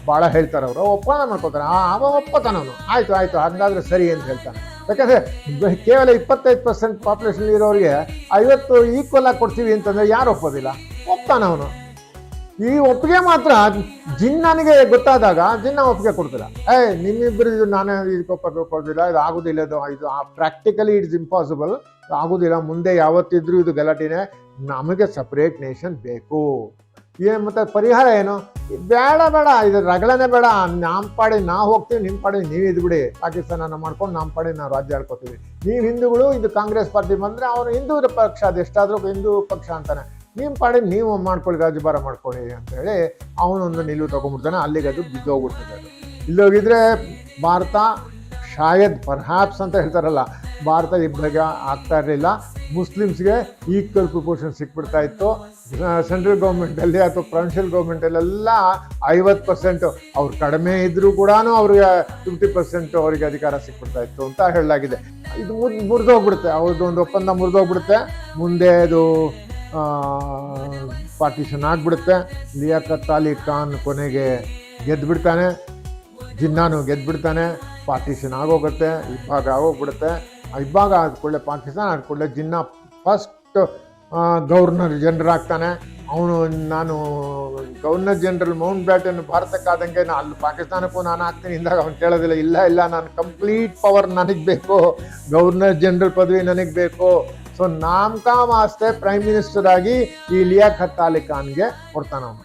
ಭಾಳ ಹೇಳ್ತಾರೆ ಅವರು. ಒಪ್ಪಂದ ಮಾಡ್ಕೋತಾರೆ. ಅವ ಒಪ್ಪತಾನ ಅವನು. ಆಯಿತು ಆಯಿತು, ಹಾಗಾದ್ರೆ ಸರಿ ಅಂತ ಹೇಳ್ತಾನೆ. ಯಾಕಂದರೆ ಕೇವಲ ಇಪ್ಪತ್ತೈದು ಪರ್ಸೆಂಟ್ ಪಾಪ್ಯುಲೇಷನ್ ಇರೋರಿಗೆ ಐವತ್ತು ಈಕ್ವಲ್ ಆಗಿ ಕೊಡ್ತೀವಿ ಅಂತಂದರೆ ಯಾರು ಒಪ್ಪೋದಿಲ್ಲ? ಒಪ್ತಾನ ಅವನು. ಈ ಒಪ್ಪಿಗೆ ಮಾತ್ರ ಜಿನ್ ನನಗೆ ಗೊತ್ತಾದಾಗ, ಜಿನ್ನ ಒಪ್ಪಿಗೆ ಕೊಡ್ತಿಲ್ಲ ಏ ನಿಮ್ಮಿಬ್ಬರು ಇದು ನಾನೇ ಇದಕ್ಕೆ ಕೊಡ್ತಿಲ್ಲ ಇದು ಆಗೋದಿಲ್ಲ, ಇದು ಇದು ಪ್ರಾಕ್ಟಿಕಲಿ ಇಟ್ಸ್ ಇಂಪಾಸಿಬಲ್ ಆಗೋದಿಲ್ಲ, ಮುಂದೆ ಯಾವತ್ತಿದ್ರೂ ಇದು ಗಲಾಟಿನೆ, ನಮಗೆ ಸಪ್ರೇಟ್ ನೇಷನ್ ಬೇಕು. ಏನು ಮತ್ತೆ ಪರಿಹಾರ ಏನು? ಬೇಡ ಬೇಡ, ಇದು ರಗಳನೆ ಬೇಡ ನಮ್ಮ ಪಾಡಿ ನಾ ಹೋಗ್ತೀವಿ ನಿಮ್ಮ ಪಾಡಿ ನೀವು ಇದ್ಬಿಡಿ ಪಾಕಿಸ್ತಾನ ಮಾಡ್ಕೊಂಡು ನಮ್ಮ ಪಾಡಿ ನಾವು ರಾಜ್ಯ ಆಡ್ಕೋತೀವಿ ನೀವು ಹಿಂದೂಗಳು, ಇದು ಕಾಂಗ್ರೆಸ್ ಪಾರ್ಟಿ ಬಂದರೆ ಅವನು ಹಿಂದೂ ಪಕ್ಷ ಅದೆಷ್ಟಾದರೂ ಹಿಂದೂ ಪಕ್ಷ ಅಂತಾನೆ. ನಿಮ್ಮ ಪಾಡಿ, ನೀವು ಮಾಡ್ಕೊಳ್ಳಿ ರಾಜಭಾರ ಮಾಡ್ಕೊಳ್ಳಿ ಅಂತ ಹೇಳಿ ಅವನೊಂದು ನಿಲುವು ತೊಗೊಂಡ್ಬಿಡ್ತಾನೆ. ಅಲ್ಲಿಗೆ ಅದು ಬಿದ್ದೋಗ್ಬಿಡ್ತದೆ ಅದು. ಇಲ್ಲೋಗಿದ್ರೆ ಭಾರತ, ಶಾಯದ್ ಪರ್ಹ್ಯಾಪ್ಸ್ ಅಂತ ಹೇಳ್ತಾರಲ್ಲ, ಭಾರತ ಇಬ್ಬರಿಗೆ ಆಗ್ತಾ ಇರಲಿಲ್ಲ. ಮುಸ್ಲಿಮ್ಸ್ಗೆ ಈಕ್ವಲ್ ಪ್ರಿಪೋರ್ಷನ್ ಸಿಕ್ಬಿಡ್ತಾ ಇತ್ತು. ಸೆಂಟ್ರಲ್ ಗೌರ್ಮೆಂಟಲ್ಲಿ ಅಥವಾ ಪ್ರೊವಿನ್ಷಿಯಲ್ ಗೌರ್ಮೆಂಟಲ್ಲೆಲ್ಲ ಐವತ್ತು ಪರ್ಸೆಂಟು ಅವ್ರು ಕಡಿಮೆ ಇದ್ದರೂ ಕೂಡ ಅವ್ರಿಗೆ ಫಿಫ್ಟಿ ಪರ್ಸೆಂಟು ಅವರಿಗೆ ಅಧಿಕಾರ ಸಿಕ್ಬಿಡ್ತಾ ಇತ್ತು ಅಂತ ಹೇಳಲಾಗಿದೆ. ಇದು ಮುರ್ ಮುರಿದೋಗ್ಬಿಡುತ್ತೆ. ಅವ್ರದ್ದು ಒಂದು ಒಪ್ಪಂದ ಮುರಿದೋಗ್ಬಿಡುತ್ತೆ. ಮುಂದೆ ಅದು ಪಾರ್ಟಿಷನ್ ಆಗಿಬಿಡುತ್ತೆ. ಲಿಯಾಕತ್ ಅಲಿ ಖಾನ್ ಕೊನೆಗೆ ಗೆದ್ದುಬಿಡ್ತಾನೆ ಜಿನ್ನಾನು ಗೆದ್ದುಬಿಡ್ತಾನೆ ಪಾರ್ಟಿಷನ್ ಆಗೋಗುತ್ತೆ ಇಬ್ಬಾಗ ಆಗೋಗ್ಬಿಡುತ್ತೆ. ಇಬ್ಬಾಗ ಆದ ಪಾಕಿಸ್ತಾನ ಆದ ಕೂಡಲೇ ಜಿನ್ನಾ ಫಸ್ಟ್ ಗವರ್ನರ್ ಜನರಲ್ ಆಗ್ತಾನೆ. ಅವನು, ನಾನು ಗವರ್ನರ್ ಜನರಲ್ ಮೌಂಟ್ ಬ್ಯಾಟನ್ ಭಾರತಕ್ಕಾದಂಗೆ ನಾನು ಅಲ್ಲಿ ಪಾಕಿಸ್ತಾನಕ್ಕೂ ನಾನು ಹಾಕ್ತೀನಿ ಇಂದಾಗ ಅವ್ನು ಕೇಳೋದಿಲ್ಲ, ಇಲ್ಲ ಇಲ್ಲ, ನಾನು ಕಂಪ್ಲೀಟ್ ಪವರ್ ನನಗೆ ಬೇಕು. ಗವರ್ನರ್ ಜನರಲ್ ಪದವಿ ನನಗೆ ಬೇಕು. ಸೊ ನಾಮಕ ವಾಸ್ತೆ ಪ್ರೈಮ್ ಮಿನಿಸ್ಟರ್ ಆಗಿ ಈ ಲಿಯಾಖತ್ ಅಲಿ ಖಾನ್ಗೆ ಕೊಡ್ತಾನೆ ಅವನು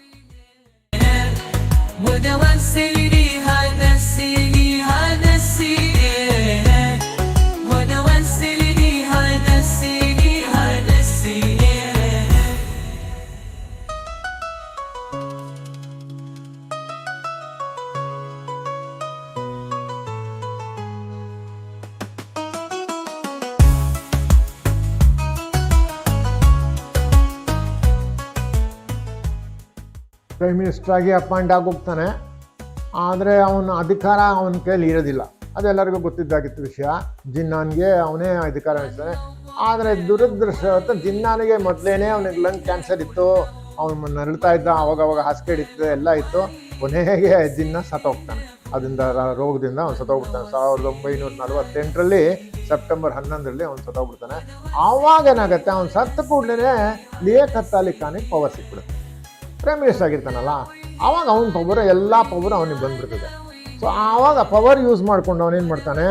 ಪ್ರೈಮ್ ಮಿನಿಸ್ಟರ್ ಆಗಿ ಅಪಾಯಿಂಟ್ ಆಗೋಗ್ತಾನೆ. ಆದರೆ ಅವನ ಅಧಿಕಾರ ಅವನ ಕೈಲಿ ಇರೋದಿಲ್ಲ. ಅದೆಲ್ಲರಿಗೂ ಗೊತ್ತಿದ್ದಾಗಿತ್ತು ವಿಷಯ. ಜಿನ್ನಾನ್ಗೆ ಅವನೇ ಅಧಿಕಾರ ಇರ್ತಾನೆ ಆದರೆ ದುರದೃಷ್ಟವತ್ತ ಜಿನ್ನಾನಿಗೆ ಮೊದಲೇನೆ ಅವನಿಗೆ ಲಂಗ್ ಕ್ಯಾನ್ಸರ್ ಇತ್ತು. ಅವನು ನರಳ್ತಾ ಇದ್ದ ಅವಾಗ ಅವಾಗ ಹಾಸಿಗೆ ಇತ್ತು ಎಲ್ಲ ಇತ್ತು. ಕೊನೆಗೆ ಜಿನ್ನ ಸತ್ತೋಗ್ತಾನೆ. ಅದರಿಂದ ರೋಗದಿಂದ ಅವನು ಸತ್ತೋಗ್ಬಿಡ್ತಾನೆ. ಸಾವಿರದ ಒಂಬೈನೂರ ನಲವತ್ತೆಂಟರಲ್ಲಿ ಸೆಪ್ಟೆಂಬರ್ ಹನ್ನೊಂದರಲ್ಲಿ ಅವ್ನು ಸತ್ತೋಗ್ಬಿಡ್ತಾನೆ. ಆವಾಗ ಏನಾಗುತ್ತೆ ಅವ್ನು ಸತ್ತ ಕೂಡಲೇ ಲಿಯಾಖತ್ ಕತ್ತಾಲಿಕಾನಿಗೆ ಖಾನಿಗೆ ಪವರ್ ಸಿಕ್ಬಿಡುತ್ತೆ. ಪ್ರೈಮ್ ಮಿನಿಸ್ಟರ್ ಆಗಿರ್ತಾನಲ್ಲ ಆವಾಗ ಅವನ ಪವರ್ ಎಲ್ಲ ಪವರ್ ಅವನಿಗೆ ಬಂದ್ಬಿಡ್ತದೆ. ಸೊ ಆವಾಗ ಪವರ್ ಯೂಸ್ ಮಾಡ್ಕೊಂಡು ಅವನೇನು ಮಾಡ್ತಾನೆ?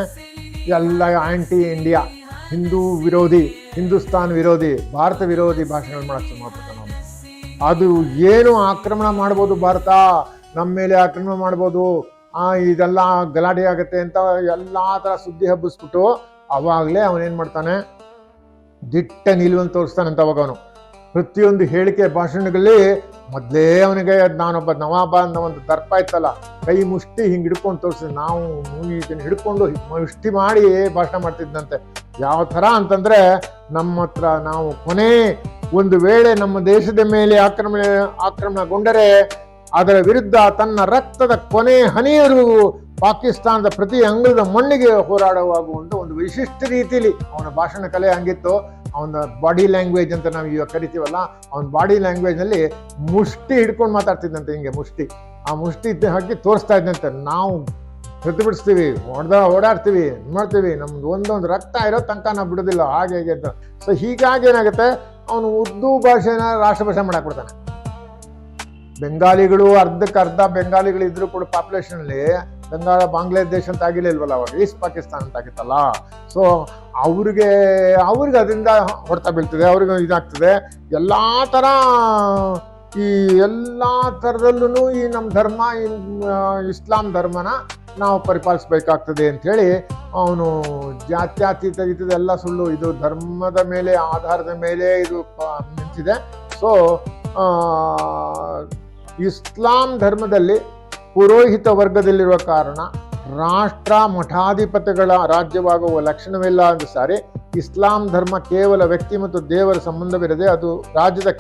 ಎಲ್ಲ ಆ್ಯಂಟಿ ಇಂಡಿಯಾ ಹಿಂದೂ ವಿರೋಧಿ, ಹಿಂದೂಸ್ತಾನ್ ವಿರೋಧಿ, ಭಾರತ ವಿರೋಧಿ ಭಾಷಣಗಳು ಮಾಡಕ್ಕೆ ಶುರು ಮಾಡ್ಬಿಡ್ತಾನೆ ಅವನು. ಅದು ಏನು ಆಕ್ರಮಣ ಮಾಡ್ಬೋದು ಭಾರತ? ನಮ್ಮ ಮೇಲೆ ಆಕ್ರಮಣ ಮಾಡ್ಬೋದು? ಇದೆಲ್ಲ ಗಲಾಟೆ ಆಗುತ್ತೆ ಅಂತ ಎಲ್ಲ ಥರ ಸುದ್ದಿ ಹಬ್ಬಿಸ್ಬಿಟ್ಟು ಅವಾಗಲೇ ಅವನೇನು ಮಾಡ್ತಾನೆ? ದಿಟ್ಟ ನಿಲುವನ್ನು ತೋರಿಸ್ತಾನಂತ ಅವಾಗ ಅವನು. ಪ್ರತಿಯೊಂದು ಹೇಳಿಕೆ ಭಾಷಣಗಳಲ್ಲಿ ಮೊದಲೇ ಅವನಿಗೆ ನಾನೊಬ್ಬ ನವಾಬ ಅನ್ನೋ ಒಂದು ದರ್ಪ ಇತ್ತಲ್ಲ ಕೈ ಮುಷ್ಟಿ ಹಿಂಗೆ ಹಿಡ್ಕೊಂಡು ತೋರಿಸಿ ನಾವು ಇದನ್ನು ಹಿಡ್ಕೊಂಡು ಮುಷ್ಟಿ ಮಾಡಿ ಭಾಷಣ ಮಾಡ್ತಿದ್ದಂತೆ ಯಾವ ಥರ ಅಂತಂದ್ರೆ ನಮ್ಮ ಹತ್ರ ನಾವು ಕೊನೆ ಒಂದು ವೇಳೆ ನಮ್ಮ ದೇಶದ ಮೇಲೆ ಆಕ್ರಮಣ, ಆಕ್ರಮಣಗೊಂಡರೆ, ಅದರ ವಿರುದ್ಧ ತನ್ನ ರಕ್ತದ ಕೊನೆ ಹನಿಯರು ಪಾಕಿಸ್ತಾನದ ಪ್ರತಿ ಅಂಗಳದ ಮಣ್ಣಿಗೆ ಹೋರಾಡುವಾಗುವಂತ ಒಂದು ವಿಶಿಷ್ಟ ರೀತಿಯಲ್ಲಿ ಅವನ ಭಾಷಣ ಕಲೆ ಹಂಗಿತ್ತು. ಅವನ ಬಾಡಿ ಲ್ಯಾಂಗ್ವೇಜ್ ಅಂತ ನಾವು ಇವಾಗ ಕರಿತೀವಲ್ಲ, ಅವನ ಬಾಡಿ ಲ್ಯಾಂಗ್ವೇಜ್ನಲ್ಲಿ ಮುಷ್ಟಿ ಹಿಡ್ಕೊಂಡು ಮಾತಾಡ್ತಿದ್ದಂತೆ ಹಿಂಗೆ ಮುಷ್ಟಿ. ಆ ಮುಷ್ಟಿ ಹಾಕಿ ತೋರಿಸ್ತಾ ಇದ್ದಂತೆ. ನಾವು ಪ್ರತಿಭಟಿಸ್ತೀವಿ, ಹೊಡೆದ ಓಡಾಡ್ತೀವಿ ಮಾಡ್ತೀವಿ, ನಮ್ದು ಒಂದೊಂದು ರಕ್ತ ಇರೋ ತನಕ ನಾವು ಬಿಡೋದಿಲ್ಲ, ಹಾಗೆ ಹೇಗೆ ಅಂತ. ಸೊ ಹೀಗಾಗಿ ಏನಾಗುತ್ತೆ, ಅವನು ಉರ್ದು ಭಾಷೆನ ರಾಷ್ಟ್ರಭಾಷೆ ಮಾಡಾಕ್ಬಿಡ್ತಾನೆ ಬೆಂಗಾಲಿಗಳು ಅರ್ಧಕ್ಕೆ ಅರ್ಧ ಬೆಂಗಾಲಿಗಳು ಇದ್ರು ಕೂಡ ಪಾಪ್ಯುಲೇಷನ್ ಅಲ್ಲಿ, ಬೆಂಗಾಳ, ಬಾಂಗ್ಲಾದೇಶ್ ಅಂತ ಆಗಿರ್ಲಿಲ್ವಲ್ಲ ಅವಾಗ, ಈಸ್ಟ್ ಪಾಕಿಸ್ತಾನ ಅಂತ ಆಗಿತ್ತಲ್ಲ. ಸೊ ಅವ್ರಿಗೆ ಅವ್ರಿಗೆ ಅದರಿಂದ ಹೊಡೆತ ಬೀಳ್ತದೆ, ಅವ್ರಿಗೆ ಇದಾಗ್ತದೆ. ಎಲ್ಲ ಥರ ಈ ಎಲ್ಲ ಥರದಲ್ಲೂ ಈ ನಮ್ಮ ಧರ್ಮ ಇಸ್ಲಾಂ ಧರ್ಮನ ನಾವು ಪರಿಪಾಲಿಸ್ಬೇಕಾಗ್ತದೆ ಅಂಥೇಳಿ ಅವನು ಜಾತ್ಯತೀತ ಇದೆಲ್ಲ ಸುಳ್ಳು. ಇದು ಧರ್ಮದ ಮೇಲೆ, ಆಧಾರದ ಮೇಲೆ ಇದು ನಿಂತಿದೆ. ಸೊ ಇಸ್ಲಾಂ ಧರ್ಮದಲ್ಲಿ ಪುರೋಹಿತ ವರ್ಗದಲ್ಲಿರುವ ಕಾರಣ ರಾಷ್ಟ್ರ ಮಠಾಧಿಪತಿಗಳ ರಾಜ್ಯವಾಗುವ ಲಕ್ಷಣವಿಲ್ಲ ಎಂದು ಸಾರಿ. ಇಸ್ಲಾಂ ಧರ್ಮ ಕೇವಲ ವ್ಯಕ್ತಿ ಮತ್ತು ದೇವರ ಸಂಬಂಧವಿರದೆ ಅದು ರಾಜ್ಯದ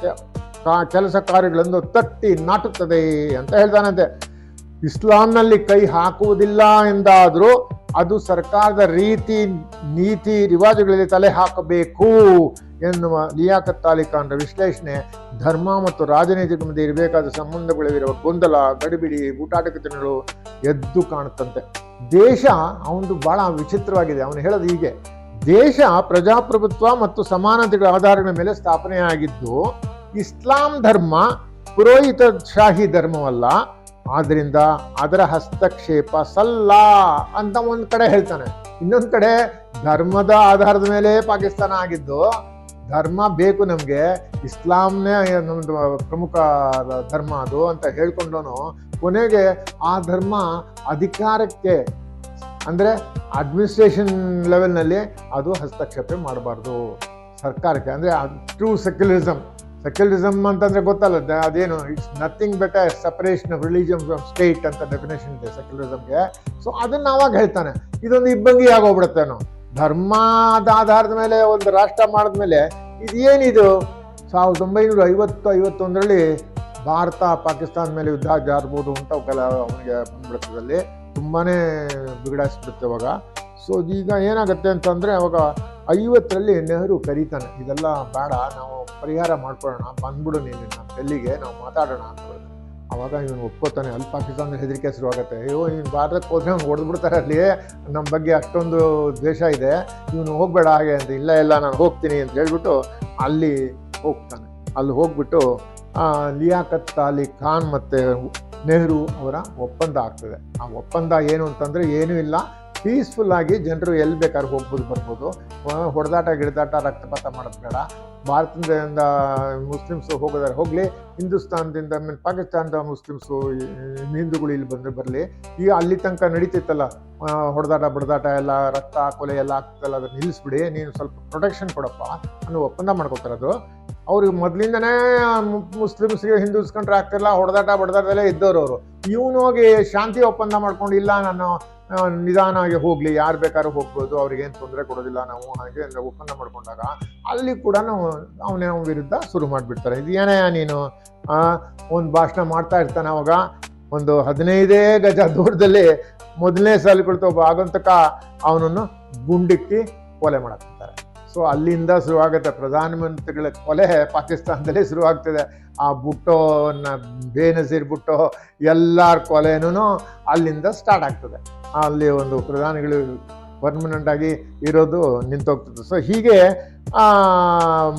ಕೆಲಸ ಕಾರ್ಯಗಳನ್ನು ತಟ್ಟಿ ನಾಟುತ್ತದೆ ಅಂತ ಹೇಳ್ತಾನಂತೆ. ಇಸ್ಲಾಂನಲ್ಲಿ ಕೈ ಹಾಕುವುದಿಲ್ಲ ಎಂದಾದರೂ ಅದು ಸರ್ಕಾರದ ರೀತಿ, ನೀತಿ, ರಿವಾಜುಗಳಲ್ಲಿ ತಲೆ ಹಾಕಬೇಕು ಎನ್ನುವ ಲಿಯಾಕತ್ ಅಲಿ ಖಾನ್ರ ವಿಶ್ಲೇಷಣೆ ಧರ್ಮ ಮತ್ತು ರಾಜನೈತಿಕ ಮಧ್ಯೆ ಇರಬೇಕಾದ ಸಂಬಂಧಗಳಿರುವ ಗೊಂದಲ, ಗಡಿಬಿಡಿ ಊಟಾಟಕತನಗಳು ಎದ್ದು ಕಾಣುತ್ತಂತೆ. ದೇಶ ಅವನದು ಬಹಳ ವಿಚಿತ್ರವಾಗಿದೆ. ಅವನು ಹೇಳೋದು ಹೀಗೆ, ದೇಶ ಪ್ರಜಾಪ್ರಭುತ್ವ ಮತ್ತು ಸಮಾನತೆಗಳ ಆಧಾರಗಳ ಮೇಲೆ ಸ್ಥಾಪನೆಯಾಗಿದ್ದು, ಇಸ್ಲಾಂ ಧರ್ಮ ಪುರೋಹಿತಶಾಹಿ ಧರ್ಮವಲ್ಲ ಆದ್ರಿಂದ ಅದರ ಹಸ್ತಕ್ಷೇಪ ಸಲ್ಲ ಅಂತ ಒಂದು ಕಡೆ ಹೇಳ್ತಾನೆ. ಇನ್ನೊಂದು ಕಡೆ ಧರ್ಮದ ಆಧಾರದ ಮೇಲೆ ಪಾಕಿಸ್ತಾನ ಆಗಿದ್ದು, ಧರ್ಮ ಬೇಕು ನಮಗೆ ಇಸ್ಲಾಂನೇ ನಮ್ಮದು ಪ್ರಮುಖ ಧರ್ಮ ಅದು ಅಂತ ಹೇಳ್ಕೊಂಡು ಕೊನೆಗೆ ಆ ಧರ್ಮ ಅಧಿಕಾರಕ್ಕೆ, ಅಂದ್ರೆ ಅಡ್ಮಿನಿಸ್ಟ್ರೇಷನ್ ಲೆವೆಲ್ನಲ್ಲಿ ಅದು ಹಸ್ತಕ್ಷೇಪ ಮಾಡಬಾರ್ದು. ಸರ್ಕಾರಕ್ಕೆ, ಅಂದ್ರೆ ಟ್ರೂ ಸೆಕ್ಯುಲರಿಸಮ್ ಸೆಕ್ಯುಲರಿಸಮ್ ಅಂತಂದ್ರೆ ಗೊತ್ತಲ್ಲ ಅದೇನು it's nothing better separation of religion from state ಅಂತ ಡೆಫಿನೇಷನ್ ಇದೆ ಸೆಕ್ಯುಲರಿಸಮ್ಗೆ ಸೊ ಅದನ್ನ ಅವಾಗ ಹೇಳ್ತಾನೆ. ಇದೊಂದು ಇಬ್ಬಂಗಿ ಆಗೋಗ್ಬಿಡುತ್ತೆ ಧರ್ಮದ ಆಧಾರದ ಮೇಲೆ, ಒಂದು ರಾಷ್ಟ್ರ ಮಾಡಿದ್ಮೇಲೆ ಇದೇನಿದು? ಸಾವಿರದ ಒಂಬೈನೂರ ಐವತ್ತು ಐವತ್ತೊಂದರಲ್ಲಿ ಭಾರತ ಪಾಕಿಸ್ತಾನ ಮೇಲೆ ಯುದ್ಧ ಜಾರ್ಬೋದು ಅಂತ ಅವಕ್ಕೆಲ್ಲ ಅವನಿಗೆ ಬಂದ್ಬಿಡ್ತದಲ್ಲಿ ತುಂಬಾ ಬಿಗಡಾಯಿಸ್ಬಿಡುತ್ತೆ ಅವಾಗ. ಸೊ ಈಗ ಏನಾಗುತ್ತೆ ಅಂತಂದರೆ ಅವಾಗ ಐವತ್ತರಲ್ಲಿ ನೆಹರು ಕರೀತಾನೆ, ಇದೆಲ್ಲ ಬೇಡ, ನಾವು ಪರಿಹಾರ ಮಾಡ್ಕೊಳ್ಳೋಣ, ಬಂದ್ಬಿಡು ನೀನು ನಮ್ಮ ಡೆಲ್ಲಿಗೆ, ನಾವು ಮಾತಾಡೋಣ ಅಂತ. ಅವಾಗ ಇವನು ಒಪ್ಕೋತಾನೆ, ಅಲ್ಲಿ ಪಾಕಿಸ್ತಾನದ ಹೆದರಿಕೆ ಶುರುವಾಗುತ್ತೆ. ಅಯ್ಯೋ, ಇವ್ನು ಭಾರತಕ್ಕೆ ಹೋದ್ರೆ ಅವ್ನು ಹೊಡೆದ್ಬಿಡ್ತಾರೆ ಅಲ್ಲಿ ನಮ್ಮ ಬಗ್ಗೆ ಅಷ್ಟೊಂದು ದ್ವೇಷ ಇದೆ, ಇವನು ಹೋಗಬೇಡ ಹಾಗೆ ಅಂತ, ಇಲ್ಲ ಇಲ್ಲ, ನಾನು ಹೋಗ್ತೀನಿ ಅಂತ ಹೇಳ್ಬಿಟ್ಟು ಅಲ್ಲಿ ಹೋಗ್ತಾನೆ. ಅಲ್ಲಿ ಹೋಗ್ಬಿಟ್ಟು ಲಿಯಾಕತ್ ಅಲಿ ಖಾನ್ ಮತ್ತು ನೆಹರು ಅವರ ಒಪ್ಪಂದ ಆಗ್ತದೆ. ಆ ಒಪ್ಪಂದ ಏನು ಅಂತಂದರೆ, ಏನೂ ಇಲ್ಲ. ಪೀಸ್ಫುಲ್ ಆಗಿ ಜನರು ಎಲ್ಲಿ ಬೇಕಾದ್ರೂ ಹೋಗ್ಬೋದು, ಬರ್ಬೋದು. ಹೊಡೆದಾಟ, ಗಿಡದಾಟ, ರಕ್ತಪಾತ ಮಾಡೋದು ಭಾರತದಿಂದ ಮುಸ್ಲಿಮ್ಸು ಹೋಗೋದಾರೆ ಹೋಗಲಿ, ಹಿಂದೂಸ್ತಾನದಿಂದ ಆಮೇಲೆ ಪಾಕಿಸ್ತಾನದ ಮುಸ್ಲಿಮ್ಸು ಹಿಂದೂಗಳು ಇಲ್ಲಿ ಬಂದರೆ ಬರಲಿ. ಈಗ ಅಲ್ಲಿ ತನಕ ನಡೀತಿತ್ತಲ್ಲ ಹೊಡೆದಾಟ, ಬಡದಾಟ ಎಲ್ಲ, ರಕ್ತ ಕೊಲೆ ಎಲ್ಲ ಆಗ್ತಲ್ಲ ಅದನ್ನು ನಿಲ್ಲಿಸ್ಬಿಡಿ. ನೀನು ಸ್ವಲ್ಪ ಪ್ರೊಟೆಕ್ಷನ್ ಕೊಡಪ್ಪ ಅನ್ನೋ ಒಪ್ಪಂದ ಮಾಡ್ಕೊತಾರದು ಅವ್ರಿಗೆ ಮೊದಲಿಂದನೇ ಮುಸ್ಲಿಮ್ಸ್ಗೆ ಹಿಂದೂಸ್ ಕಂಡ್ರೆ ಆಗ್ತಿಲ್ಲ ಹೊಡೆದಾಟ, ಬಡದಾಟದಲ್ಲೇ ಇದ್ದವ್ರು ಅವರು. ಇವನು ಹೋಗಿ ಶಾಂತಿ ಒಪ್ಪಂದ ಮಾಡ್ಕೊಂಡು, ಇಲ್ಲ ನಾನು ನಿಧಾನವಾಗಿ ಹೋಗಲಿ, ಯಾರು ಬೇಕಾದ್ರೂ ಹೋಗ್ಬೋದು ಅವ್ರಿಗೇನು ತೊಂದರೆ ಕೊಡೋದಿಲ್ಲ ನಾವು ಹಾಗೆ ಅಂದರೆ ಒಪ್ಪಂದ ಮಾಡಿಕೊಂಡಾಗ ಅಲ್ಲಿ ಕೂಡ ನಾವು ಅವನ ವಿರುದ್ಧ ಶುರು ಮಾಡಿಬಿಡ್ತಾರೆ. ಇದು ಏನೇ ನೀನು ಒಂದು ಭಾಷಣ ಮಾಡ್ತಾ ಇರ್ತಾನೆ ಅವಾಗ, ಒಂದು ಹದಿನೈದೇ ಗಜ ದೂರದಲ್ಲಿ ಮೊದಲನೇ ಸಾಲ ಕುಳಿತು ಒಬ್ಬ ಆಗಂತಕ ಅವನನ್ನು ಗುಂಡಿಕ್ಕಿ ಕೊಲೆ ಮಾಡಕ್ತಾರೆ ಸೊ ಅಲ್ಲಿಂದ ಶುರುವಾಗುತ್ತೆ ಪ್ರಧಾನಮಂತ್ರಿಗಳ ಕೊಲೆ, ಪಾಕಿಸ್ತಾನದಲ್ಲಿ ಶುರುವಾಗ್ತದೆ. ಆ ಬುಟ್ಟೋನ ಬೇನಜೀರ್ ಬುಟ್ಟೋ, ಎಲ್ಲರ ಕೊಲೆನೂ ಅಲ್ಲಿಂದ ಸ್ಟಾರ್ಟ್ ಆಗ್ತದೆ. ಅಲ್ಲಿ ಒಂದು ಪ್ರಧಾನಿಗಳು ಪರ್ಮನೆಂಟ್ ಆಗಿ ಇರೋದು ನಿಂತೋಗ್ತದೆ ಸೊ ಹೀಗೆ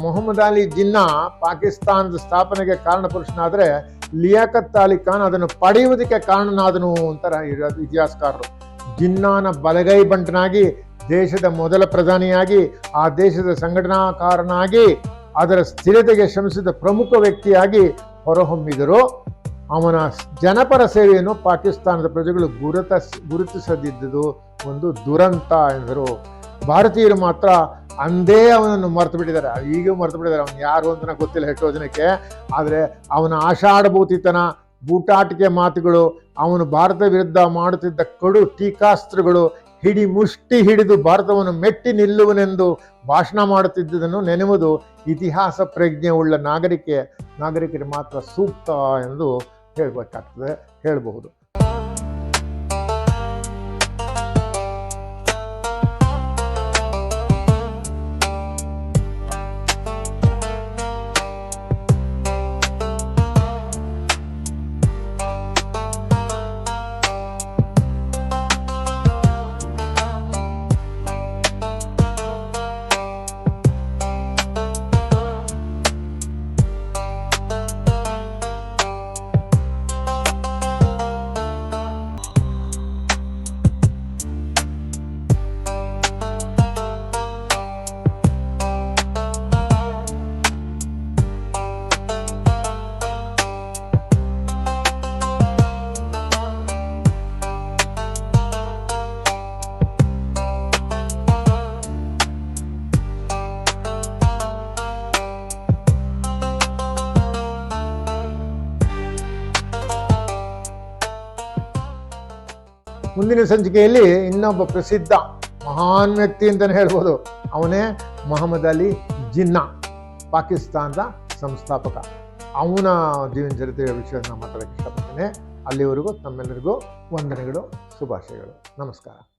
ಮೊಹಮ್ಮದ್ ಅಲಿ ಜಿನ್ನಾ ಪಾಕಿಸ್ತಾನದ ಸ್ಥಾಪನೆಗೆ ಕಾರಣ ಪುರುಷನಾದರೆ ಲಿಯಾಕತ್ ಅಲಿ ಖಾನ್ ಅದನ್ನು ಪಡೆಯುವುದಕ್ಕೆ ಕಾರಣನಾದನು ಅಂತಾರೆ ಇತಿಹಾಸಕಾರರು. ಜಿನ್ನಾನ ಬಲಗೈ ಬಂಟನಾಗಿ ದೇಶದ ಮೊದಲ ಪ್ರಧಾನಿಯಾಗಿ, ಆ ದೇಶದ ಸಂಘಟನಾಕಾರನಾಗಿ, ಅದರ ಸ್ಥಿರತೆಗೆ ಶ್ರಮಿಸಿದ ಪ್ರಮುಖ ವ್ಯಕ್ತಿಯಾಗಿ ಹೊರಹೊಮ್ಮಿದರು. ಅವನ ಜನಪರ ಸೇವೆಯನ್ನು ಪಾಕಿಸ್ತಾನದ ಪ್ರಜೆಗಳು ಗುರುತ ಗುರುತಿಸದಿದ್ದುದು ಒಂದು ದುರಂತ ಎಂದರು. ಭಾರತೀಯರು ಮಾತ್ರ ಅಂದೇ ಅವನನ್ನು ಮರೆತು ಬಿಟ್ಟಿದ್ದಾರೆ. ಈಗೂ ಮರೆತು ಬಿಟ್ಟಿದ್ದಾರೆ. ಅವನು ಯಾರು ಅಂತ ಗೊತ್ತಿಲ್ಲ ಎಷ್ಟೋ ಜನಕ್ಕೆ ಆದರೆ ಅವನ ಆಷಾಢಭೂತಿತನ, ಬೂಟಾಟಿಕೆ ಮಾತುಗಳು, ಅವನು ಭಾರತ ವಿರುದ್ಧ ಮಾಡುತ್ತಿದ್ದ ಕಡು ಟೀಕಾಸ್ತ್ರಗಳು, ಹಿಡಿ ಮುಷ್ಟಿ ಹಿಡಿದು ಭಾರತವನ್ನು ಮೆಟ್ಟಿ ನಿಲ್ಲುವನೆಂದು ಭಾಷಣ ಮಾಡುತ್ತಿದ್ದುದನ್ನು ನೆನೆಯುವುದು ಇತಿಹಾಸ ಪ್ರಜ್ಞೆ ಉಳ್ಳ ನಾಗರಿಕೆ, ನಾಗರಿಕರಿಗೆ ಮಾತ್ರ ಸೂಕ್ತ ಎಂದು ಹೇಳಬೇಕಾಗ್ತದೆ ಹೇಳಬಹುದು. ಮುಂದಿನ ಸಂಚಿಕೆಯಲ್ಲಿ ಇನ್ನೊಬ್ಬ ಪ್ರಸಿದ್ಧ ಮಹಾನ್ ವ್ಯಕ್ತಿ ಅಂತಲೇ ಹೇಳ್ಬೋದು. ಅವನೇ ಮೊಹಮ್ಮದ್ ಅಲಿ ಜಿನ್ನಾ, ಪಾಕಿಸ್ತಾನದ ಸಂಸ್ಥಾಪಕ. ಅವನ ಜೀವನ ಚರಿತ್ರೆಯ ವಿಷಯವನ್ನು ಮಾತಾಡೋಕ್ಕೆ ಇಷ್ಟಪಡ್ತೇನೆ. ಅಲ್ಲಿವರೆಗೂ ತಮ್ಮೆಲ್ಲರಿಗೂ ವಂದನೆಗಳು, ಶುಭಾಶಯಗಳು. ನಮಸ್ಕಾರ.